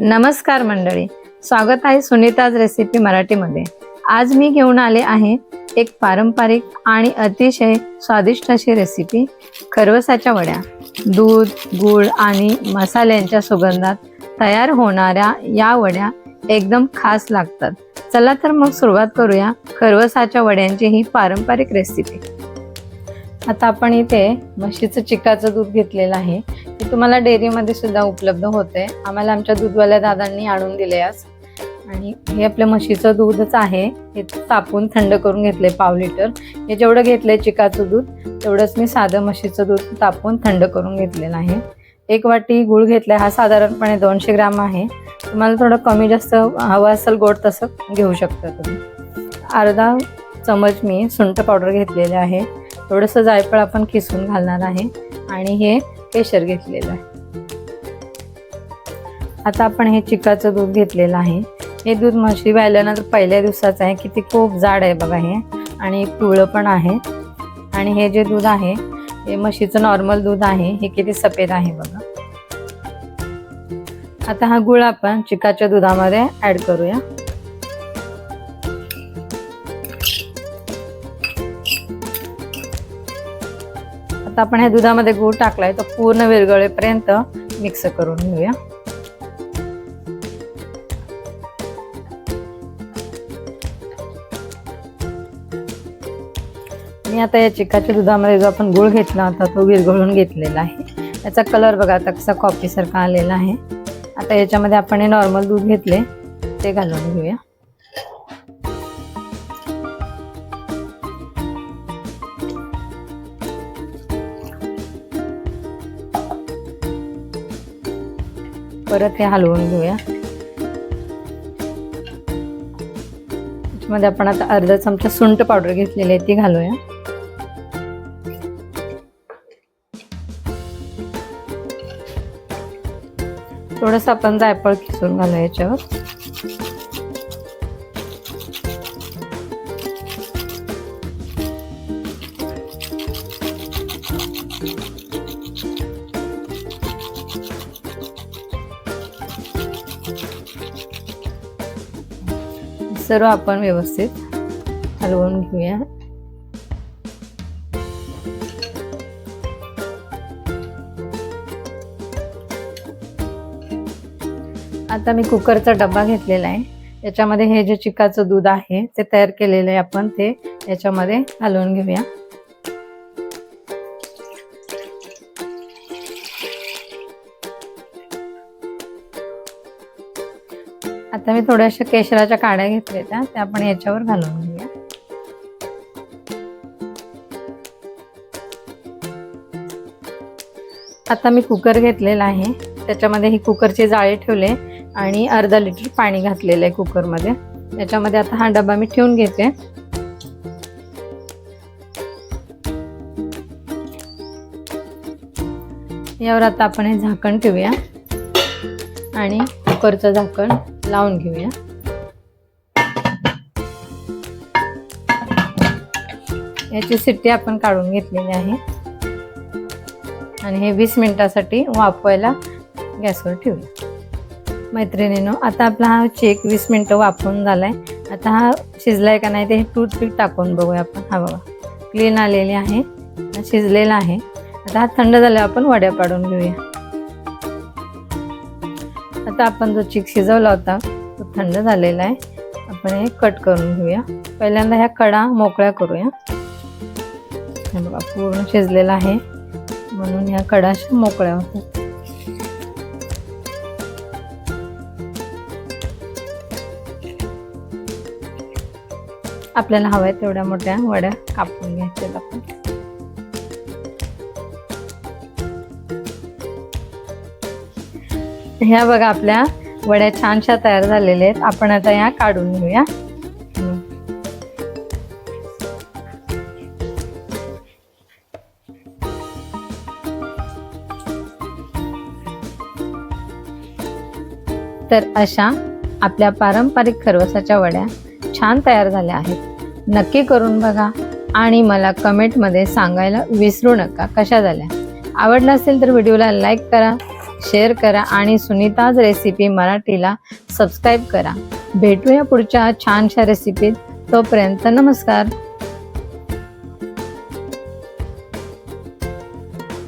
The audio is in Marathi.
नमस्कार मंडळी. स्वागत आहे सुनीताज रेसिपी मराठीमध्ये. आज मी घेऊन आले आहे एक पारंपरिक आणि अतिशय स्वादिष्ट अशी रेसिपी खरवसाच्या वड्या. दूध गूळ आणि मसाल्यांच्या सुगंधात तयार होणाऱ्या या वड्या एकदम खास लागतात. चला तर मग सुरुवात करूया खरवसाच्या वड्यांची ही पारंपरिक रेसिपी आता आपण इथे म्हशीचं चिकाचं दूध घेतलेलं आहे. तुम्हाला डेअरीमध्ये सुद्धा उपलब्ध होते. आम्हाला आमच्या दूधवाल्या दादांनी आणून दिले आज. आणि हे आपल्या म्हशीचं दूधच आहे. हे तापून थंड करून घेतले पाव लिटर. हे जेवढं घेतलंय चिकाचं दूध तेवढंच मी साधं म्हशीचं दूध तापून थंड करून घेतलेलं आहे. एक वाटी गूळ घेतलाय. हा साधारणपणे दोनशे ग्राम आहे. तुम्हाला थोडं कमी जास्त हवं असेल गोड तसं घेऊ शकता तुम्ही. अर्धा चमच मी सुंठ पावडर घेतलेले आहे. थोडंसं जायफळ आपण किसून घालणार आहे. आणि हे केशर घेतलेलं आहे. आता आपण हे चिकाचं दूध घेतलेलं आहे. हे दूध म्हशी व्हायल्यानंतर पहिल्या दिवसाचं आहे की ते खूप जाड आहे बघा हे. आणि पिवळं पण आहे. आणि हे जे दूध आहे हे म्हशीचं नॉर्मल दूध आहे हे किती सफेद आहे बघा. आता हा गुळ आपण चिकाच्या दुधामध्ये ऍड करूया. आता आपण ह्या दुधामध्ये गूळ टाकलाय तो पूर्ण विरघळेपर्यंत मिक्स करून घेऊया. मी आता या चिकाच्या दुधामध्ये जो आपण गुळ घेतला होता तो विरघळून घेतलेला आहे. याचा कलर बघा आता कसा कॉफी सारखा आलेला आहे. आता याच्यामध्ये आपण हे नॉर्मल दूध घेतले ते घालून घेऊया. परत हे हलवून घेऊया. त्याच्यामध्ये आपण आता अर्धा चमचा सुंठ पावडर घेतलेली आहे ती घालूया. थोडस आपण जायफळ किसून घालूया याच्यावर. सर्व आपण व्यवस्थित हलवून घेऊया. आता मी कुकरचा डबा घेतलेला आहे. याच्यामध्ये हे जे चिकाचं दूध आहे ते तयार केलेलं आहे आपण ते याच्यामध्ये हलवून घेऊया. आता मी थोड्याशा केशराच्या काड्या घेतल्या त्या त्या आपण याच्यावर घालून घेऊया. आता मी कुकर घेतलेला आहे. त्याच्यामध्ये ही कुकरचे जाळे ठेवले आणि अर्धा लिटर पाणी घातलेलं आहे कुकरमध्ये. याच्यामध्ये आता हा डबा मी ठेवून घेते. यावर आता आपण हे झाकण ठेवूया. आणि कुकरचं झाकण लावून घेऊया. याची सिट्टी आपण काढून घेतलेली आहे. आणि हे वीस मिनिटासाठी वाफवायला गॅसवर ठेवूया. मैत्रिणीनो आता आपला हा चेक वीस मिनिटं वाफवून आहे आता हा शिजलाय का नाही ते हे टूथपिक टाकून बघूया आपण. हा बघा क्लीन आलेली आहे. शिजलेला आहे. आता हा थंड झाल्यावर आपण वड्या पाडून घेऊया. आता आपण जो चिक शिजवला होता तो थंड झालेला आहे. आपण हे कट करून घेऊया. पहिल्यांदा ह्या कडा मोकळ्या करूया. बघा पूर्ण शिजलेला आहे. म्हणून ह्या कडा अशा मोकळ्या होतात. आपल्याला हव्या तेवढ्या मोठ्या वड्या कापून घ्यायच्या आपण. ह्या बघा आपल्या वड्या छानशा तयार झालेल्या आहेत. आपण आता ह्या काढून घेऊया. तर अशा आपल्या पारंपरिक खरवसाच्या वड्या छान तयार झाल्या आहेत. नक्की करून बघा आणि मला कमेंटमध्ये सांगायला विसरू नका. कशा झाल्या? आवडलं असेल तर व्हिडिओला लाईक करा. शेअर करा आणि सुनीताज रेसिपी मराठीला सबस्क्राईब करा. भेटूया पुढच्या छानशा रेसिपीत तोपर्यंत नमस्कार.